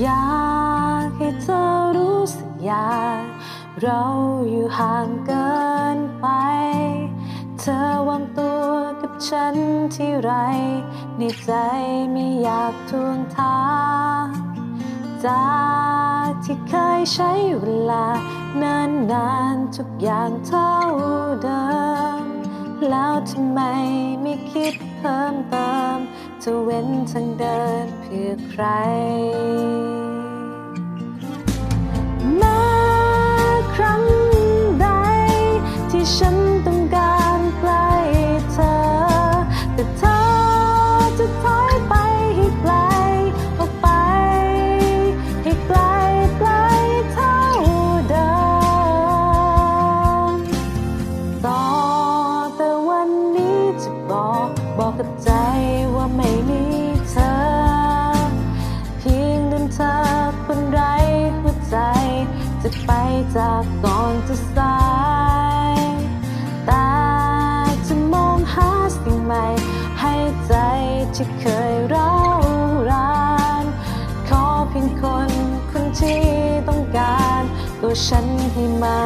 อยากให้เธอรู้สึกอยากเราอยู่ห่างเกินไป เธอวางตัวกับฉันที่ไร ในใจไม่อยากทวงทางจากที่เคยใช้เวลานานนานๆทุกอย่างเท่าเดิม แล้วทำไมไม่คิดเพิ่มเติมจะเว้นทางเดินเพื่อใคร ฉันต้องการใกล้เธอ แต่เธอจะถอยไปให้ไกลออกไปให้ไกลไกลเท่าเดิมต่อแต่วันนี้จะบอกบอกกับใจว่าไม่มีเธอ เพียงเดินเธอคนไร้หัวใจ จะไปจากก่อนจะสาย ที่เคยร้าวรานขอเพียงคนคนที่ต้องการตัวฉันให้มา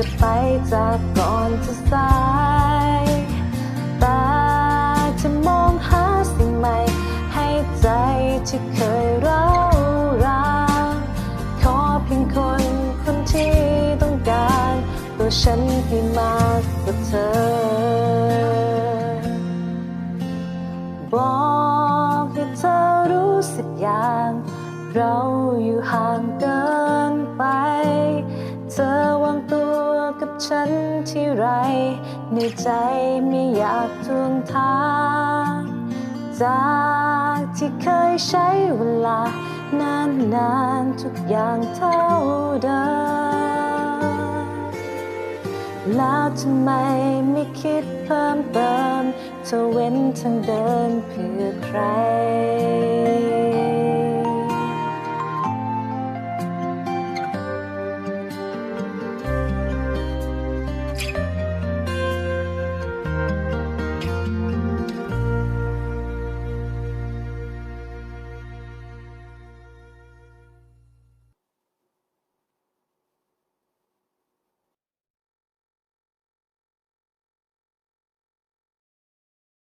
จะไปจากก่อนจะสายตาจะมองหาสิ่งใหม่ ให้ใจที่เคยร้าวรานขอเพียงคนคนที่ต้องการ ตัวฉันให้มากกว่าเธอ บอกให้เธอรู้สึกอย่าง เราอยู่ห่างเกิน ฉันที่ไร ในใจไม่อยากทวงทางจากที่เคยใช้เวลา นานนานทุกอย่างเท่าเดิมแล้วทำไมไม่คิดเพิ่มเติมเธอเว้นทางเดินเพื่อใคร